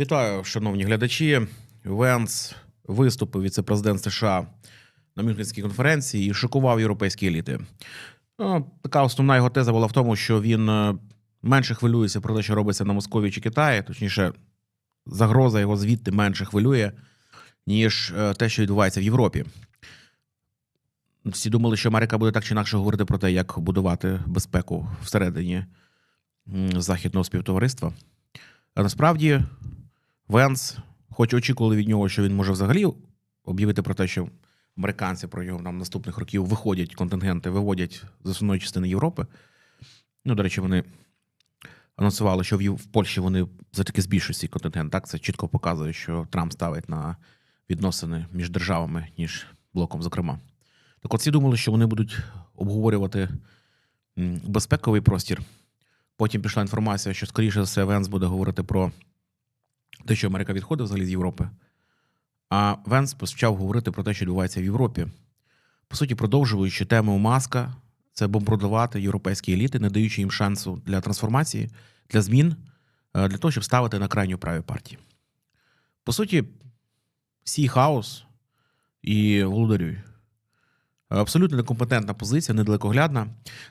Вітаю, шановні глядачі. Венс виступив віце-президент США на Мюнхенській конференції і шокував європейські еліти. Ну, така основна його теза була в тому, що він е, менше хвилюється про те, що робиться на Москові чи Китаї, точніше, загроза його звідти менше хвилює, ніж е, те, що відбувається в Європі. Всі думали, що Америка буде так чи інакше говорити про те, як будувати безпеку всередині західного співтовариства. А насправді Венс, хоч очікували від нього, що він може взагалі об'явити про те, що американці протягом нам наступних років виходять контингенти, виводять з основної частини Європи. Ну, до речі, вони анонсували, що в, Польщі вони все-таки збільшують свій контингент. Так, це чітко показує, що Трамп ставить на відносини між державами, ніж блоком, зокрема. Так от всі думали, що вони будуть обговорювати безпековий простір. Потім пішла інформація, що, скоріше за все, Венс буде говорити про те, що Америка відходить взагалі з Європи. А Венс почав говорити про те, що відбувається в Європі. По суті, продовжуючи тему Маска, це бомбардувати європейські еліти, не даючи їм шансу для трансформації, для змін, е, для того, щоб ставити на крайню праві партії. По суті, сій хаос і володарюй. Абсолютно некомпетентна позиція, недалекоглядна.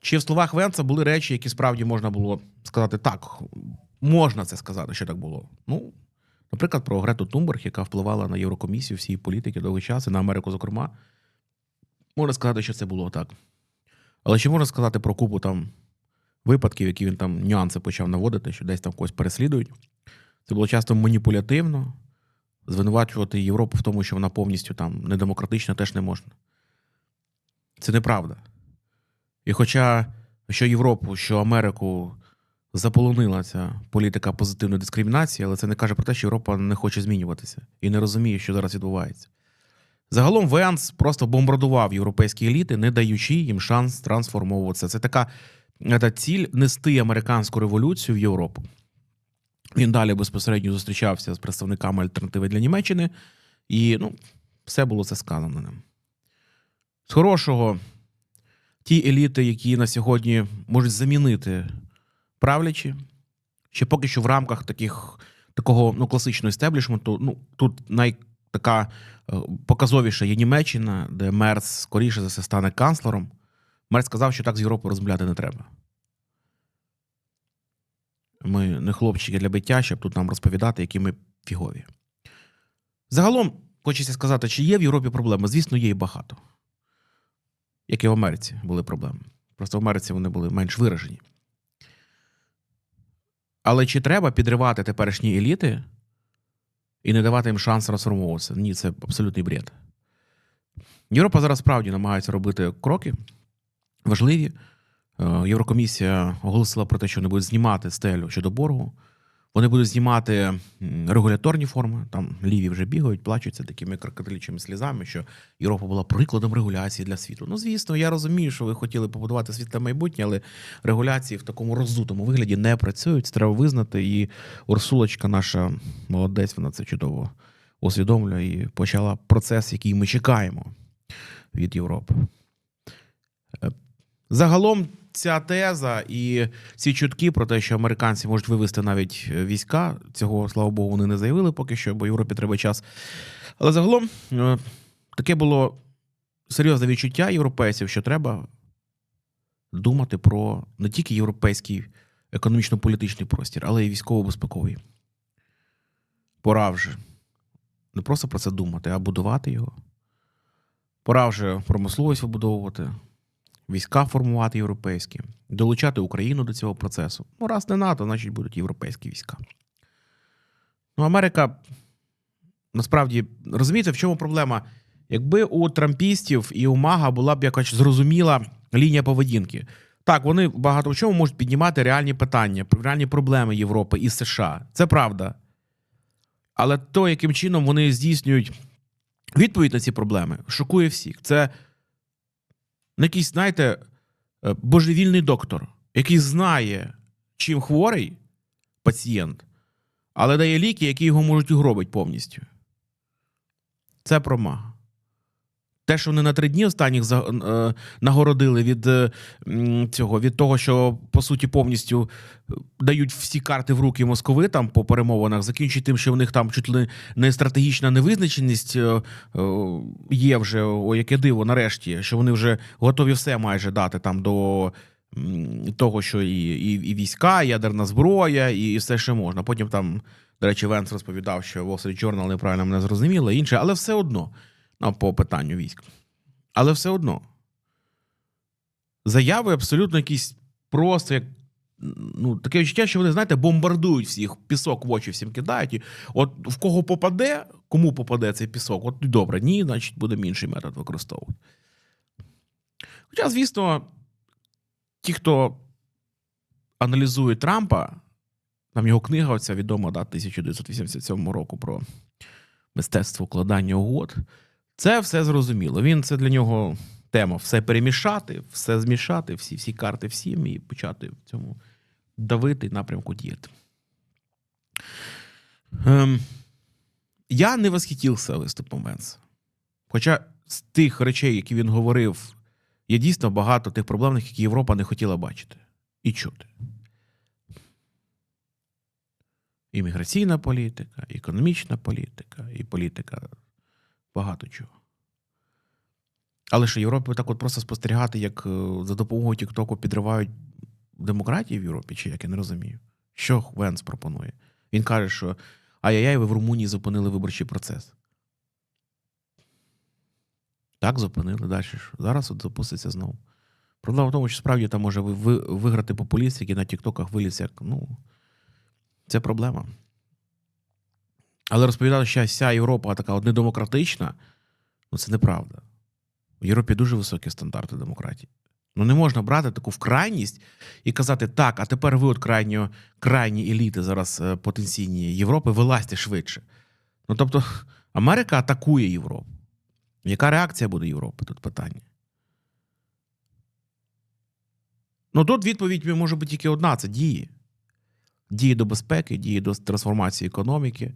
Чи в словах Венца були речі, які справді можна було сказати так, можна це сказати, що так було. Ну, наприклад, про Грету Тумберг, яка впливала на Єврокомісію всієї політики довгий час, і на Америку, зокрема. Можна сказати, що це було так. Але чи можна сказати про купу там випадків, які він там нюанси почав наводити, що десь там когось переслідують? Це було часто маніпулятивно. Звинувачувати Європу в тому, що вона повністю там недемократична, теж не можна. Це неправда. І хоча що Європу, що Америку заполонила ця політика позитивної дискримінації, але це не каже про те, що Європа не хоче змінюватися і не розуміє, що зараз відбувається. Загалом Венс просто бомбардував європейські еліти, не даючи їм шанс трансформовуватися. Це така та ціль нести американську революцію в Європу. Він далі безпосередньо зустрічався з представниками альтернативи для Німеччини, і ну, все було це сказано ним. З хорошого, ті еліти, які на сьогодні можуть замінити правлячі, ще поки що в рамках таких, такого ну, класичного істеблішменту, ну, тут най, е, показовіша є Німеччина, де Мерц, скоріше за все, стане канцлером. Мерц сказав, що так з Європою розмовляти не треба. Ми не хлопчики для биття, щоб тут нам розповідати, які ми фігові. Загалом, хочеться сказати, чи є в Європі проблеми? Звісно, є і багато. Як і в Америці були проблеми. Просто в Америці вони були менш виражені. Але чи треба підривати теперішні еліти і не давати їм шанс трансформуватися? Ні, це абсолютний бред. Європа зараз справді намагається робити кроки важливі. Е, Єврокомісія оголосила про те, що вони будуть знімати стелю щодо боргу. Вони будуть знімати регуляторні форми. Там ліві вже бігають, плачуться такими крокодилячими слізами, що Європа була прикладом регуляції для світу. Ну, звісно, я розумію, що ви хотіли побудувати світле майбутнє, але регуляції в такому роздутому вигляді не працюють. Треба визнати. І Урсулочка, наша молодець, вона це чудово усвідомлює і почала процес, який ми чекаємо від Європи. Е, Загалом ця теза і ці чутки про те, що американці можуть вивести навіть е, війська, цього, слава Богу, вони не заявили поки що, бо Європі треба час. Але загалом е, таке було серйозне відчуття європейців, що треба думати про не тільки європейський економічно-політичний простір, але й військово-безпековий. Пора вже не просто про це думати, а будувати його. Пора вже промисловість вибудовувати, війська формувати європейські, долучати Україну до цього процесу. Ну, раз не НАТО, значить будуть європейські війська. Ну, Америка насправді розумієте, в чому проблема? Якби у трампістів і у Мага була б якась зрозуміла лінія поведінки. Так, вони багато в чому можуть піднімати реальні питання, реальні проблеми Європи і США. Це правда. Але то, яким чином вони здійснюють відповідь на ці проблеми, шокує всіх. Це не якийсь, знаєте, е, божевільний доктор, який знає, чим хворий пацієнт, але дає ліки, які його можуть угробити повністю. Це про мага. Те, що вони на три дні останніх за, е, нагородили від е, цього, від того, що по суті повністю е, дають всі карти в руки московитам по перемовинах, закінчить тим, що в них там чуть ли не стратегічна невизначеність е, е, є вже, о, яке диво, нарешті, що вони вже готові все майже дати там до того, що і, і, і війська, і ядерна зброя, і, і все ще можна. Потім там, до речі, Венс розповідав, що Wall Street Journal неправильно мене зрозуміло, інше, але все одно по питанню військ. Але все одно. Заяви абсолютно якісь просто як. Ну, таке відчуття, що вони, знаєте, бомбардують всіх, пісок в очі всім кидають. І от в кого попаде, кому попаде цей пісок, от добре, ні, значить, будемо інший метод використовувати. Хоча, звісно, ті, хто аналізує Трампа, там його книга, оця відома да, 1987 року про мистецтво укладання угод. Це все зрозуміло. Він це для нього тема все перемішати, все змішати, всі, всі карти всім і почати в цьому давити напрямку діяти. Ем, я не восхитівся виступом Венса. Хоча з тих речей, які він говорив, є дійсно багато тих проблемних, які Європа не хотіла бачити і чути. Імміграційна політика, економічна політика, і політика багато чого. Але що Європі так от просто спостерігати, як е, за допомогою Тіктоку підривають демократію в Європі, чи як я не розумію. Що Венс пропонує? Він каже, що ай-яй-яй, ви в Румунії зупинили виборчий процес. Так, зупинили далі. Зараз от запуститься знову. Проблема в тому, що справді там може ви- ви- виграти популіст, який на Тіктоках виліз як. Ну, це проблема. Але розповідати, що вся Європа така от недемократична, ну це неправда. В Європі дуже високі стандарти демократії. Ну не можна брати таку вкрайність і казати, так, а тепер ви от крайньо, крайні еліти зараз е, потенційні Європи, вилазьте швидше. Ну тобто, Америка атакує Європу. Яка реакція буде Європи? Тут питання. Ну тут відповідь може бути тільки одна: це дії. Дії до безпеки, дії до трансформації економіки,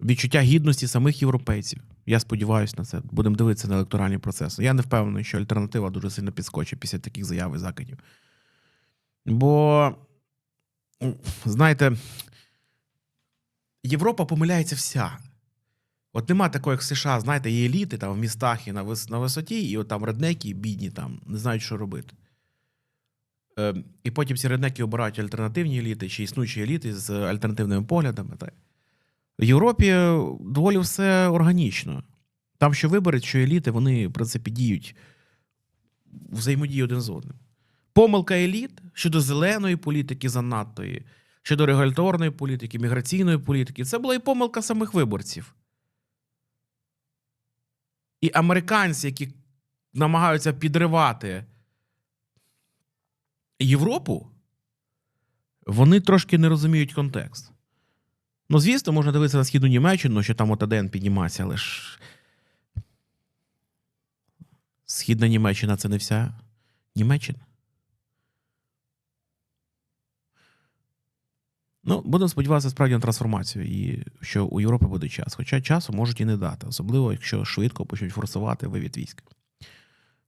відчуття гідності самих європейців. Я сподіваюся на це. Будемо дивитися на електоральні процеси. Я не впевнений, що альтернатива дуже сильно підскочить після таких заяв і закидів. Бо, знаєте, Європа помиляється вся. От нема такого, як США, знаєте, є еліти там в містах і на, вис- на висоті, і от там реднеки, бідні там, не знають, що робити. Е, і потім ці реднеки обирають альтернативні еліти чи існуючі еліти з альтернативними поглядами. Так. В Європі доволі все органічно. Там, що виберуть, що еліти, вони, в принципі, діють взаємодії один з одним. Помилка еліт щодо зеленої політики занадтої, щодо регуляторної політики, міграційної політики, це була і помилка самих виборців. І американці, які намагаються підривати Європу, вони трошки не розуміють контекст. Ну, звісно, можна дивитися на східну Німеччину, що там от АДН піднімається, але ж. Східна Німеччина це не вся Німеччина. Ну, будемо сподіватися справді на трансформацію, і що у Європи буде час. Хоча часу можуть і не дати, особливо якщо швидко почнуть форсувати вивід військ.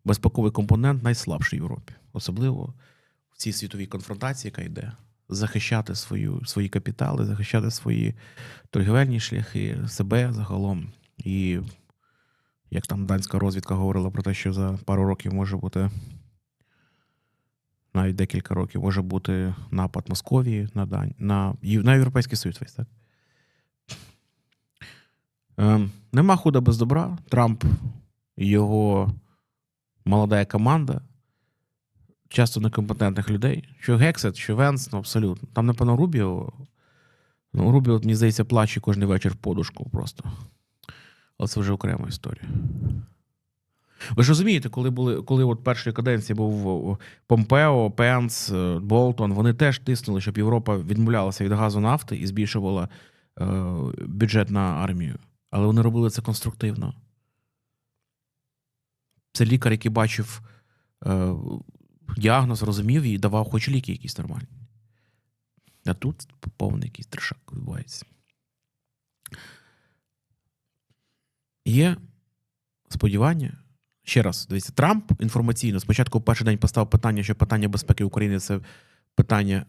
Безпековий компонент найслабший в Європі, особливо в цій світовій конфронтації, яка йде, захищати свою, свої капітали, захищати свої торгівельні шляхи, себе загалом. І як там данська розвідка говорила про те, що за пару років може бути, навіть декілька років, може бути напад Московії на Дань, на, на Європейський Союз так? Ем, нема худа без добра. Трамп його молода команда, часто некомпетентних людей. Що Гексет, що Венс, ну абсолютно. Там, напевно, Рубіо. Ну, Рубіо, мені здається, плаче кожен вечір в подушку просто. Але це вже окрема історія. Ви ж розумієте, коли були, коли от першої каденції був Помпео, Пенс, е, Болтон, вони теж тиснули, щоб Європа відмовлялася від газу нафти і збільшувала е, бюджет на армію. Але вони робили це конструктивно. Це лікар, який бачив е, діагноз, розумів і давав хоч ліки якісь нормальні. А тут повний якийсь трешак відбувається. Є сподівання. Ще раз, дивіться, Трамп інформаційно спочатку в перший день поставив питання, що питання безпеки України це питання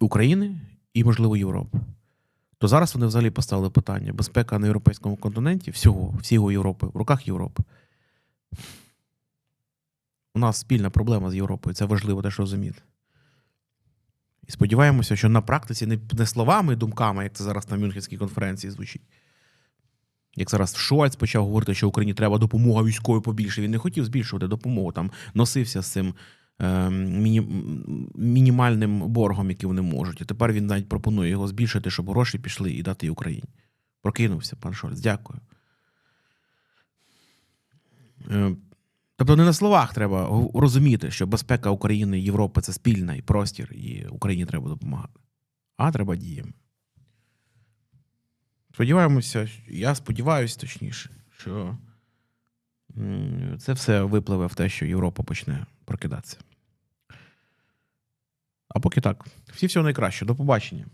України і, можливо, Європи. То зараз вони взагалі поставили питання безпека на європейському континенті, всього, всього Європи, в руках Європи. У нас спільна проблема з Європою, це важливо теж розуміти. І сподіваємося, що на практиці не, не словами і думками, як це зараз на Мюнхенській конференції звучить. Як зараз Шольц почав говорити, що Україні треба допомога військової побільше. Він не хотів збільшувати допомогу, там носився з цим е, міні, мінімальним боргом, який вони можуть. І тепер він навіть пропонує його збільшити, щоб гроші пішли і дати Україні. Прокинувся, пан Шольц. Дякую. Е, Тобто не на словах треба розуміти, що безпека України і Європи це спільна і простір, і Україні треба допомагати. А треба діями. Сподіваємося, я сподіваюся, точніше, що це все випливе в те, що Європа почне прокидатися. А поки так. Всі всього найкраще. До побачення.